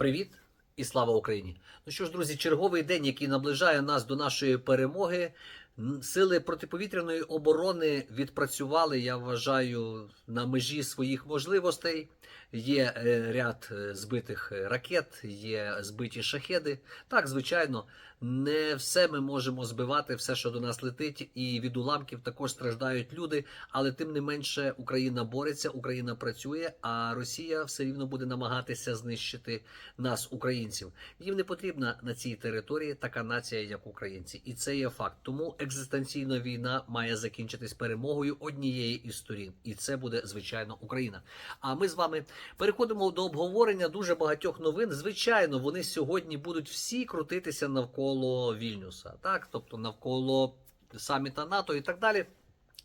Привіт і слава Україні! Ну що ж, друзі, черговий день, який наближає нас до нашої перемоги. Сили протиповітряної оборони відпрацювали, я вважаю, на межі своїх можливостей. Є е, ряд е, збитих е, ракет, є збиті шахеди. Так, звичайно, не все ми можемо збивати, все, що до нас летить, і від уламків також страждають люди. Але тим не менше Україна бореться, Україна працює, а Росія все рівно буде намагатися знищити нас, українців. Їм не потрібна на цій території така нація, як українці, і це є факт. Тому екзистенційна війна має закінчитись перемогою однієї із сторін, і це буде звичайно Україна. А ми з вами переходимо до обговорення дуже багатьох новин. Звичайно, вони сьогодні будуть всі крутитися навколо Вільнюса, так тобто навколо саміта НАТО і так далі.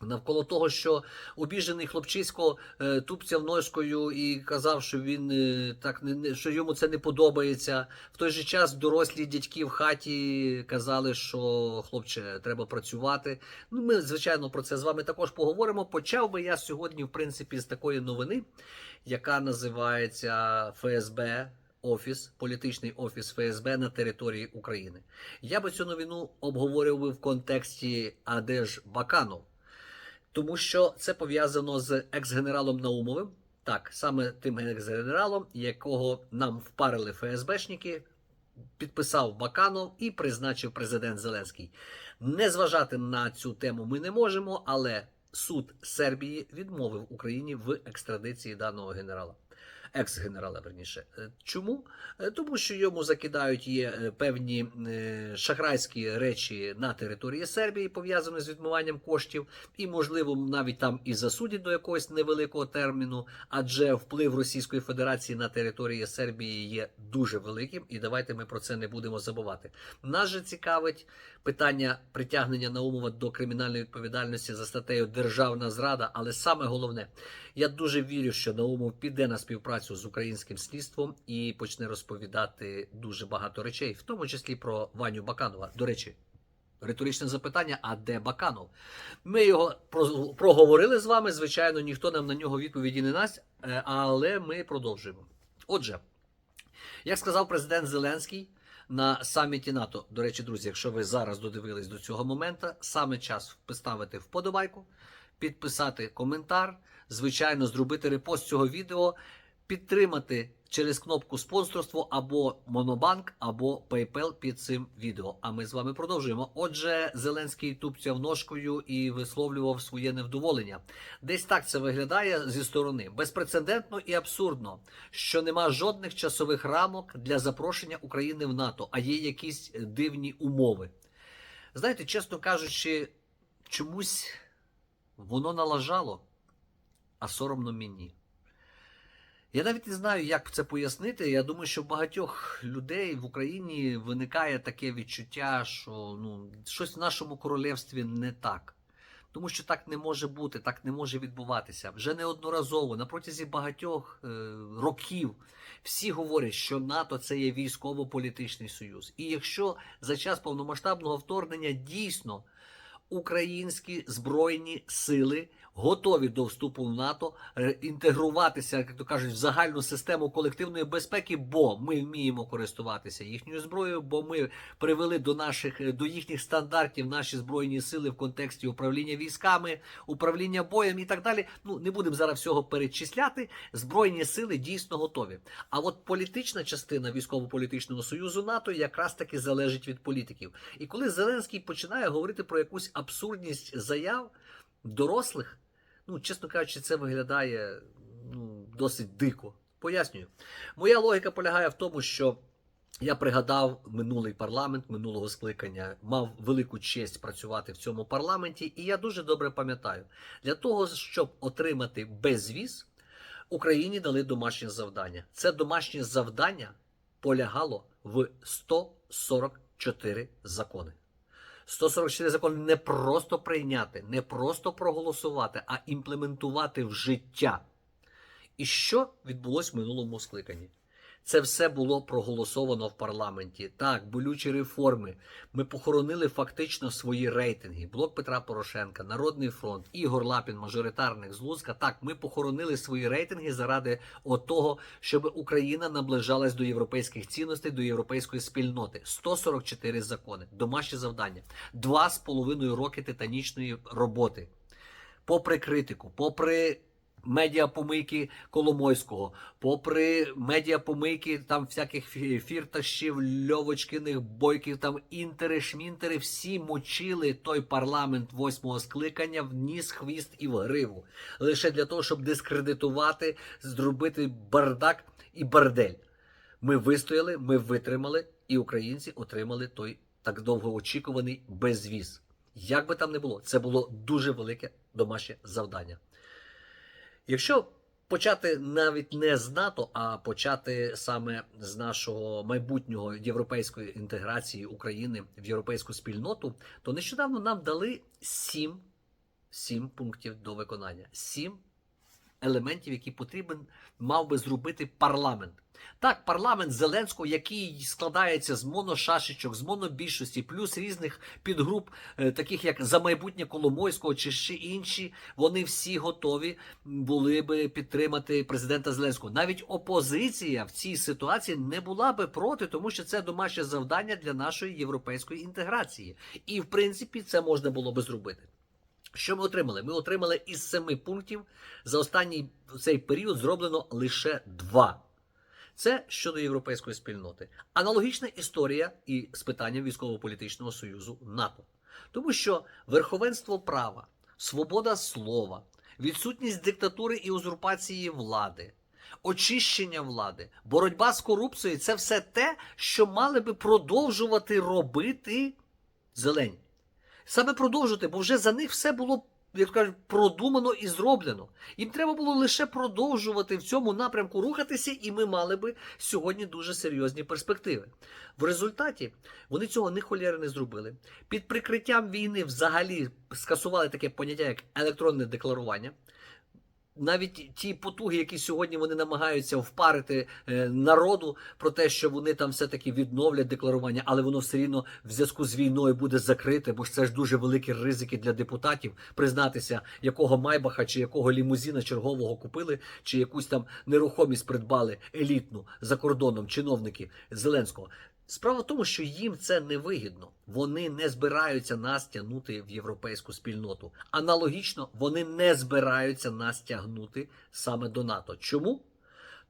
Навколо того, що обіжений хлопчисько е, тупцяв ножкою і казав, що він е, так не, що йому це не подобається. В той же час дорослі дядьки в хаті казали, що хлопче, треба працювати. Ну, ми звичайно про це з вами також поговоримо. Почав би я сьогодні, в принципі, з такої новини, яка називається ФСБ. Офіс, політичний офіс ФСБ на території України. Я би цю новину обговорював в контексті а де ж Баканов? Тому що це пов'язано з екс-генералом Наумовим, так, саме тим екс-генералом, якого нам впарили ФСБшники, підписав Баканов і призначив президент Зеленський. Не зважати на цю тему ми не можемо, але суд Сербії відмовив Україні в екстрадиції даного генерала. Екс-генерала, верніше. Е, Чому? Е, Тому що йому закидають є е, певні шахрайські речі на території Сербії, пов'язані з відмиванням коштів, і, можливо, навіть там і засудять до якогось невеликого терміну, адже вплив Російської Федерації на території Сербії є дуже великим, і давайте ми про це не будемо забувати. Нас же цікавить питання притягнення Наумова до кримінальної відповідальності за статтею Державна зрада, але саме головне, я дуже вірю, що Наумов піде на співпрацю з українським слідством і почне розповідати дуже багато речей, в тому числі про Ваню Баканова. До речі, риторичне запитання: а де Баканов? Ми його проговорили з вами. Звичайно, ніхто нам на нього відповіді не дасть, е, але ми продовжуємо. Отже, як сказав президент Зеленський. На саміті НАТО, до речі, друзі, якщо ви зараз додивились до цього моменту, саме час поставити вподобайку, підписати коментар, звичайно, зробити репост цього відео, підтримати через кнопку спонсорство або Монобанк, або PayPal під цим відео. А ми з вами продовжуємо. Отже, Зеленський тупцяв ножкою і висловлював своє невдоволення. Десь так це виглядає зі сторони. Безпрецедентно і абсурдно, що нема жодних часових рамок для запрошення України в НАТО, а є якісь дивні умови. Знаєте, чесно кажучи, чомусь воно налажало, а соромно мені. Я навіть не знаю, як це пояснити. Я думаю, що в багатьох людей в Україні виникає таке відчуття, що ну, щось в нашому королівстві не так. Тому що так не може бути, так не може відбуватися. Вже неодноразово, на протязі багатьох е, років, всі говорять, що НАТО це є військово-політичний союз. І якщо за час повномасштабного вторгнення дійсно українські збройні сили готові до вступу в НАТО е, інтегруватися, як то кажуть, в загальну систему колективної безпеки, бо ми вміємо користуватися їхньою зброєю, бо ми привели до наших е, до їхніх стандартів наші збройні сили в контексті управління військами, управління боєм і так далі. Ну не будемо зараз всього перечисляти. Збройні сили дійсно готові. А от політична частина військово-політичного союзу НАТО якраз таки залежить від політиків. І коли Зеленський починає говорити про якусь абсурдність заяв дорослих, ну чесно кажучи, це виглядає ну, досить дико. Пояснюю. Моя логіка полягає в тому, що я пригадав минулий парламент минулого скликання, мав велику честь працювати в цьому парламенті, і я дуже добре пам'ятаю, для того, щоб отримати безвіз, Україні дали домашнє завдання. Це домашнє завдання полягало в 144 закони. 144 закони не просто прийняти, не просто проголосувати, а імплементувати в життя. І що відбулось в минулому скликанні? Це все було проголосовано в парламенті. Так, болючі реформи. Ми похоронили фактично свої рейтинги. Блок Петра Порошенка, Народний фронт, Ігор Лапін, мажоритарник з Луцька. Так, ми похоронили свої рейтинги заради того, щоб Україна наближалась до європейських цінностей, до європейської спільноти. 144 закони, домашні завдання, два з половиною роки титанічної роботи. Попри критику, попри медіапомийки Коломойського, попри медіапомийки там всяких фірташів, льовочкиних бойків, там інтери, шмінтери, всі мочили той парламент восьмого скликання в ніс, хвіст і в гриву. Лише для того, щоб дискредитувати, зробити бардак і бардель. Ми вистояли, ми витримали, і українці отримали той так довгоочікуваний безвіз. Як би там не було, це було дуже велике домашнє завдання. Якщо почати навіть не з НАТО, а почати саме з нашого майбутнього європейської інтеграції України в європейську спільноту, то нещодавно нам дали сім, сім пунктів до виконання. Сім елементів, які потрібен мав би зробити парламент. Так, парламент Зеленського, який складається з моношашечок, з монобільшості, плюс різних підгруп, е, таких як за майбутнє Коломойського чи ще інші, вони всі готові були би підтримати президента Зеленського. Навіть опозиція в цій ситуації не була би проти, тому що це домашнє завдання для нашої європейської інтеграції. І в принципі це можна було би зробити. Що ми отримали? Ми отримали із семи пунктів за останній цей період зроблено лише два. Це щодо європейської спільноти. Аналогічна історія і з питанням військово-політичного союзу НАТО. Тому що верховенство права, свобода слова, відсутність диктатури і узурпації влади, очищення влади, боротьба з корупцією це все те, що мали би продовжувати робити зелені. Саме продовжувати, бо вже за них все було, як кажуть, продумано і зроблено. Їм треба було лише продовжувати в цьому напрямку рухатися, і ми мали би сьогодні дуже серйозні перспективи. В результаті вони цього не холєри не зробили. Під прикриттям війни взагалі скасували таке поняття, як електронне декларування. Навіть ті потуги, які сьогодні вони намагаються впарити е, народу про те, що вони там все-таки відновлять декларування, але воно все рівно в зв'язку з війною буде закрите, бо ж це ж дуже великі ризики для депутатів признатися, якого майбаха чи якого лімузіна чергового купили, чи якусь там нерухомість придбали елітну за кордоном чиновники Зеленського. Справа в тому, що їм це не вигідно. Вони не збираються нас тягнути в європейську спільноту. Аналогічно, вони не збираються нас тягнути саме до НАТО. Чому?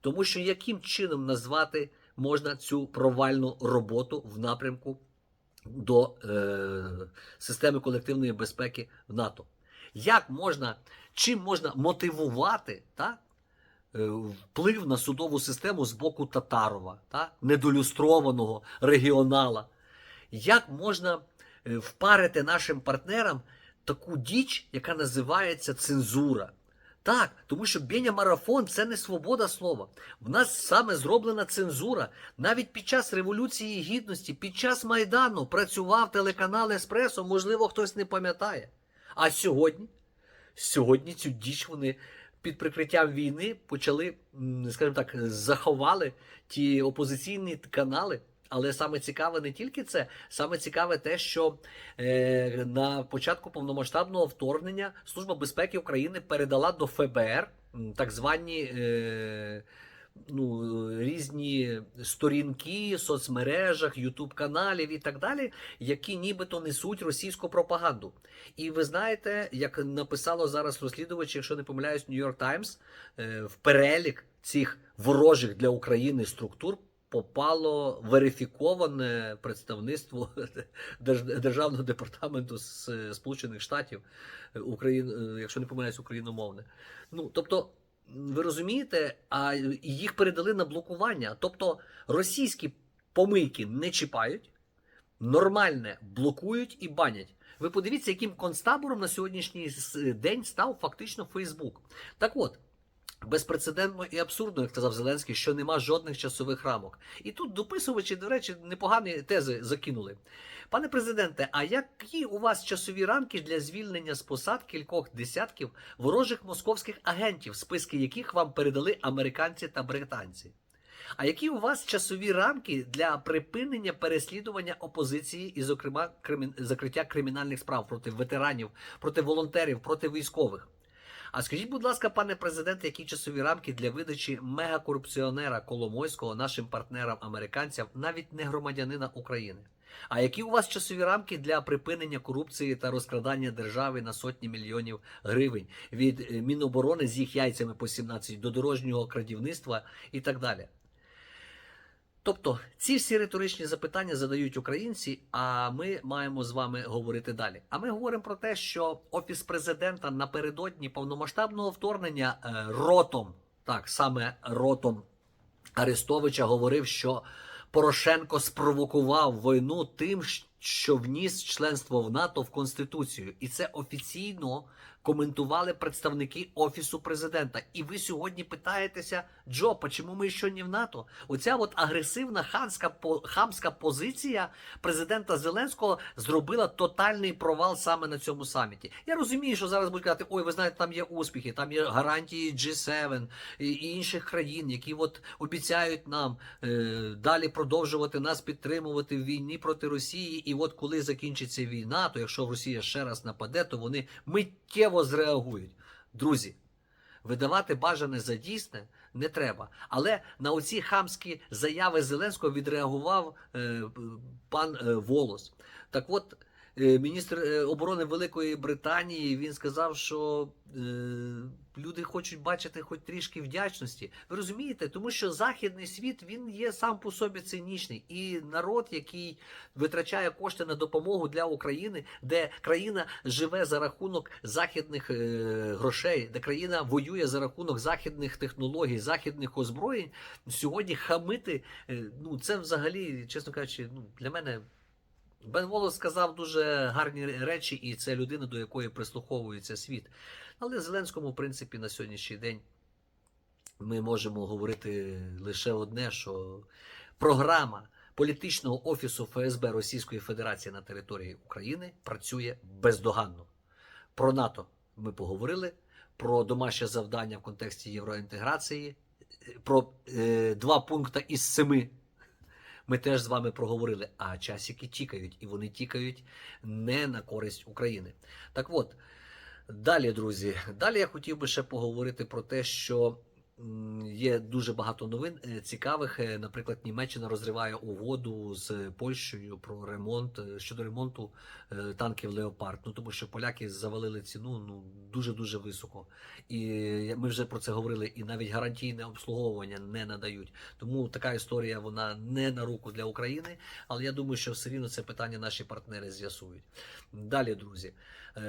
Тому що яким чином назвати можна цю провальну роботу в напрямку до е, системи колективної безпеки в НАТО? Як можна, чим можна мотивувати так, е, вплив на судову систему з боку Татарова, так, недолюстрованого регіонала? Як можна е, впарити нашим партнерам таку діч, яка називається цензура? Так, тому що Беня марафон це не свобода слова. В нас саме зроблена цензура. Навіть під час Революції Гідності, під час Майдану працював телеканал Еспресо, можливо, хтось не пам'ятає. А сьогодні, сьогодні цю діч вони під прикриттям війни почали, скажімо так, заховали ті опозиційні канали. Але саме цікаве не тільки це, саме цікаве те, що е, на початку повномасштабного вторгнення Служба безпеки України передала до ФБР так звані е, ну, різні сторінки соцмережах, ютуб каналів і так далі, які нібито несуть російську пропаганду. І ви знаєте, як написало зараз розслідувач, якщо не помиляюсь, York Times, е, в перелік цих ворожих для України структур попало верифіковане представництво Державного департаменту Сполучених Штатів е, Україн, е, якщо не помиляюсь, україномовне. Ну тобто, ви розумієте, а їх передали на блокування. Тобто російські помийки не чіпають, нормальне блокують і банять. Ви подивіться, яким концтабором на сьогоднішній день став фактично Фейсбук. Так от. Безпрецедентно і абсурдно, як сказав Зеленський, що нема жодних часових рамок. І тут дописувачі, до речі, непогані тези закинули. Пане президенте, а які у вас часові рамки для звільнення з посад кількох десятків ворожих московських агентів, списки яких вам передали американці та британці? А які у вас часові рамки для припинення переслідування опозиції і, зокрема, кримін... закриття кримінальних справ проти ветеранів, проти волонтерів, проти військових? А скажіть, будь ласка, пане президенте, які часові рамки для видачі мегакорупціонера Коломойського нашим партнерам американцям, навіть не громадянина України? А які у вас часові рамки для припинення корупції та розкрадання держави на сотні мільйонів гривень від е, Міноборони з їх яйцями по 17 до дорожнього крадівництва і так далі? Тобто ці всі риторичні запитання задають українці, а ми маємо з вами говорити далі. А ми говоримо про те, що офіс президента напередодні повномасштабного вторгнення е, ротом, так саме ротом Арестовича говорив, що Порошенко спровокував війну тим, що вніс членство в НАТО в Конституцію, і це офіційно коментували представники офісу президента. І ви сьогодні питаєтеся, Джо, чому ми ще не в НАТО? Оця от агресивна ханська по- хамська позиція президента Зеленського зробила тотальний провал саме на цьому саміті. Я розумію, що зараз будуть казати, ой, ви знаєте, там є успіхи, там є гарантії G7 і і інших країн, які от обіцяють нам е, далі продовжувати нас підтримувати в війні проти Росії. І от коли закінчиться війна, то якщо Росія ще раз нападе, то вони миттєво зреагують. Друзі, видавати бажане за дійсне не треба. Але на оці хамські заяви Зеленського відреагував е, пан е, Волос. Так от. Е, Міністр е, оборони Великої Британії він сказав, що е, люди хочуть бачити хоч трішки вдячності. Ви розумієте, тому що західний світ він є сам по собі цинічний, і народ, який витрачає кошти на допомогу для України, де країна живе за рахунок західних е, грошей, де країна воює за рахунок західних технологій, західних озброєнь, сьогодні хамити, е, ну це взагалі, чесно кажучи, ну для мене. Бен Волос сказав дуже гарні речі, і це людина, до якої прислуховується світ. Але Зеленському, в принципі, на сьогоднішній день ми можемо говорити лише одне: що програма політичного офісу ФСБ Російської Федерації на території України працює бездоганно. Про НАТО ми поговорили, про домашнє завдання в контексті євроінтеграції, про е, два пункти із семи ми теж з вами проговорили. А часики тікають, і вони тікають не на користь України. Так от, далі, друзі, далі я хотів би ще поговорити про те, що є дуже багато новин е, цікавих. Е, Наприклад, Німеччина розриває угоду з Польщею про ремонт е, щодо ремонту танків Леопард. Ну тому що поляки завалили ціну ну дуже дуже високо. І ми вже про це говорили, і навіть гарантійне обслуговування не надають. Тому така історія вона не на руку для України. Але я думаю, що все рівно це питання наші партнери з'ясують. Далі, друзі.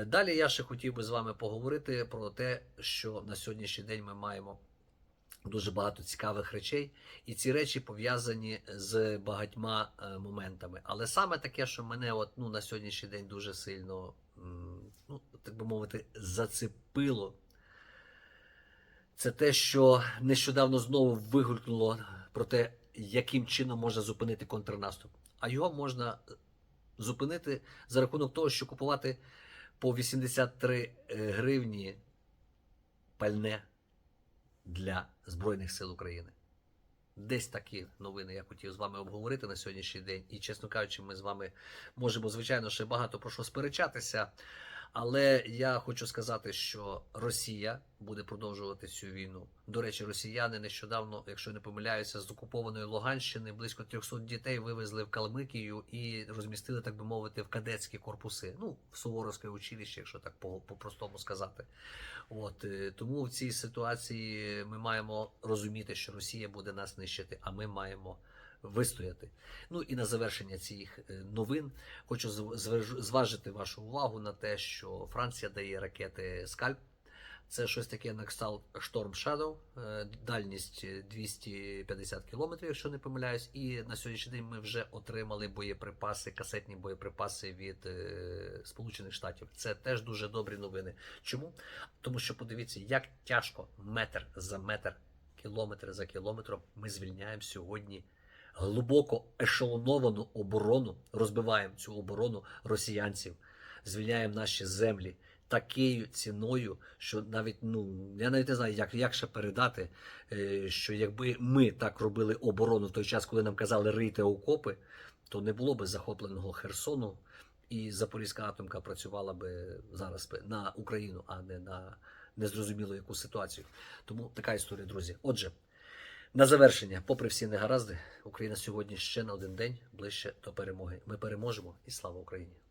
Далі я ще хотів би з вами поговорити про те, що на сьогоднішній день ми маємо. Дуже багато цікавих речей, і ці речі пов'язані з багатьма е, моментами. Але саме таке, що мене от, ну, на сьогоднішній день дуже сильно, ну, так би мовити, зацепило, це те, що нещодавно знову вигулькнуло про те, яким чином можна зупинити контрнаступ. А його можна зупинити за рахунок того, що купувати по 83 гривні пальне для Збройних сил України. Десь такі новини я хотів з вами обговорити на сьогоднішній день. І, чесно кажучи, ми з вами можемо, звичайно, ще багато про що сперечатися. Але я хочу сказати, що Росія буде продовжувати цю війну. До речі, росіяни нещодавно, якщо не помиляюся, з окупованої Луганщини близько 300 дітей вивезли в Калмикію і розмістили, так би мовити, в кадетські корпуси. Ну, в Суворовське училище, якщо так по- по-простому сказати. От е, тому в цій ситуації ми маємо розуміти, що Росія буде нас нищити, а ми маємо вистояти. Ну і на завершення цих е, новин хочу зважити вашу увагу на те, що Франція дає ракети Скальп. Це щось таке на кшталт Storm Shadow, е, дальність 250 кілометрів, якщо не помиляюсь. І на сьогоднішній день ми вже отримали боєприпаси, касетні боєприпаси від е, Сполучених Штатів. Це теж дуже добрі новини. Чому? Тому що подивіться, як тяжко метр за метр, кілометр за кілометром ми звільняємо сьогодні глибоко ешелоновану оборону, розбиваємо цю оборону росіянців, звільняємо наші землі. такою ціною, що навіть ну я навіть не знаю, як, як ще передати, е, що якби ми так робили оборону в той час, коли нам казали рийте окопи, то не було би захопленого Херсону, і Запорізька атомка працювала би зараз би на Україну, а не на незрозуміло яку ситуацію. Тому така історія, друзі. Отже, на завершення, попри всі негаразди, Україна сьогодні ще на один день ближче до перемоги. Ми переможемо і слава Україні!